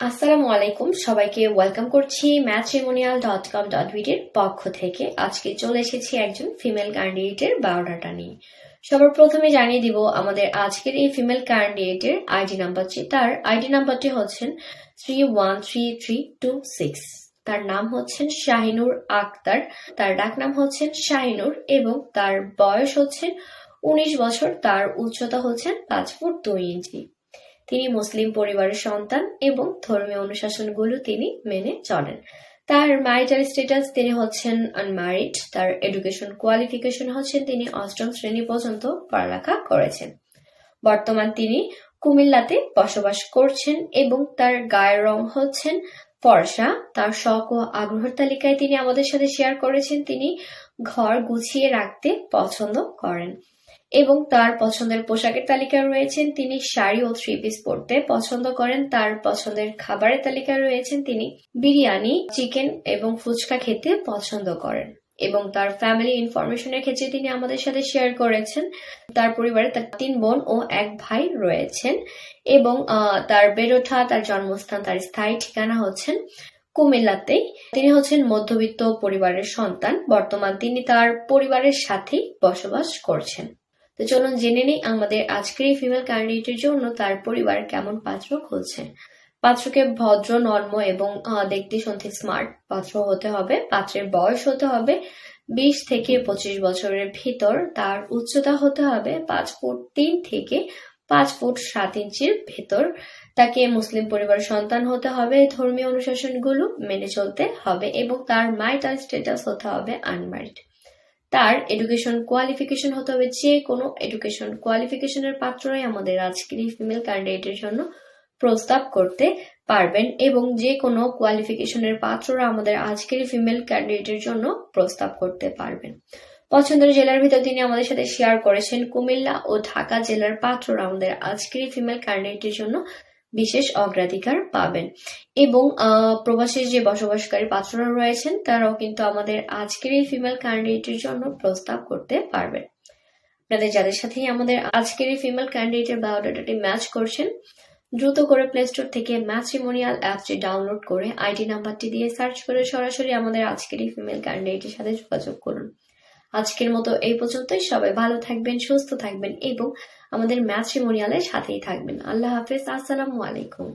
আসসালামু আলাইকুম সবাইকে ওয়েলকাম করছি ম্যাট্রিমোনিয়াল ডট কম ডট পক্ষ থেকে। আজকে চলে এসেছি একজন ফিমেল ক্যান্ডিডেটের বায়োডাটা নিয়ে। সবার প্রথমে জানিয়ে দিব, আমাদের আজকের এই ফিমেল ক্যান্ডিডেটের আইডি নাম্বারটি। তার আইডি নাম্বারটি হচ্ছেন three one three three two six তার নাম হচ্ছেন শাহিনুর আক্তার। তার ডাক নাম হচ্ছেন শাহিনুর এবং তার বয়স হচ্ছে উনিশ বছর। তার উচ্চতা হচ্ছেন পাঁচ ফুট দুই ইঞ্চি। তিনি মুসলিম পরিবারের সন্তান এবং ধর্মীয় অনুশাসনগুলো তিনি মেনে চলেন। তার ম্যারিটাল স্ট্যাটাস তিনি হচ্ছেন আনম্যারিড তার এডুকেশন কোয়ালিফিকেশন হচ্ছেন তিনি অষ্টম শ্রেণি পর্যন্ত পড়ালেখা করেছেন। বর্তমান তিনি কুমিল্লাতে বসবাস করছেন এবং তার গায়ের রং হচ্ছেন ফর্সা। তার শখ ও আগ্রহের তালিকায় তিনি আমাদের সাথে শেয়ার করেছেন। তিনি ঘর গুছিয়ে রাখতে পছন্দ করেন। এবং তার পছন্দের পোশাকের তালিকায় রয়েছেন তিনি শাড়ি ও থ্রি পিস পরতে পছন্দ করেন। তার পছন্দের খাবারের তালিকায় রয়েছেন তিনি বিরিয়ানি, চিকেন এবং ফুচকা খেতে পছন্দ করেন। এবং তার ফ্যামিলি ইনফরমেশনের ক্ষেত্রে তিনি আমাদের সাথে শেয়ার করেছেন। তার পরিবারে তার তিন বোন ও এক ভাই রয়েছেন এবং তার বেড়ে ওঠা তার জন্মস্থান, তার স্থায়ী ঠিকানা হচ্ছেন কুমিল্লাতেই তিনি হচ্ছেন মধ্যবিত্ত পরিবারের সন্তান। বর্তমান তিনি তার পরিবারের সাথেই বসবাস করছেন। তো চলুন জেনে নিই আমাদের আজকের এই ফিমেল ক্যান্ডিডেটের জন্য তার পরিবার কেমন পাত্র খুঁজছেন পাত্রকে ভদ্র, নর্ম এবং দেখতে শুনতে স্মার্ট পাত্র হতে হবে। পাত্রের বয়স হতে হবে বিশ থেকে পঁচিশ বছরের ভিতর। তার উচ্চতা হতে হবে পাঁচ ফুট তিন থেকে পাঁচ ফুট সাত ইঞ্চির ভেতর। তাকে মুসলিম পরিবারের সন্তান হতে হবে। ধর্মীয় অনুশাসনগুলো মেনে চলতে হবে এবং তার মাইটাল স্ট্যাটাস হতে হবে আনম্যারিড তার এডুকেশন কোয়ালিফিকেশন হতে হবে, যে কোনো এডুকেশন কোয়ালিফিকেশনের পাত্রই আমাদের আজকের এই ফিমেল ক্যান্ডিডেটের জন্য প্রস্তাব করতে পারবেন এবং যে কোনো কোয়ালিফিকেশনের পাত্ররা আমাদের আজকের ফিমেল ক্যান্ডিডেটের জন্য প্রস্তাব করতে পারবেন। পছন্দের জেলার ভিতর তিনি আমাদের সাথে শেয়ার করেছেন। কুমিল্লা ও ঢাকা জেলার পাত্ররা আমাদের আজকের ফিমেল ক্যান্ডিডেটের জন্য বিশেষ অগ্রাধিকার পাবেন। এবং আহ, প্রবাসী যে বসবাসকারী পাত্ররা রয়েছেন তারাও কিন্তু আমাদের আজকের এই ফিমেল ক্যান্ডিডেটের জন্য প্রস্তাব করতে পারবেন। আপনাদের যাদের সাথেই আমাদের আজকের এই ফিমেল ক্যান্ডিডেটের বায়োডাটাটি ম্যাচ করছেন দ্রুত করে প্লে স্টোর থেকে ম্যাট্রিমোনিয়াল অ্যাপটি ডাউনলোড করে আইডি নাম্বারটি দিয়ে সার্চ করে সরাসরি আমাদের আজকের এই ফিমেল ক্যান্ডিডেটের সাথে যোগাযোগ করুন। আজকের মতো এই পর্যন্তই। সবাই ভালো থাকবেন সুস্থ থাকবেন এবং আমাদের ম্যাট্রিমোনিয়ালের সাথেই থাকবেন। আল্লাহ হাফেজ আসসালামু আলাইকুম।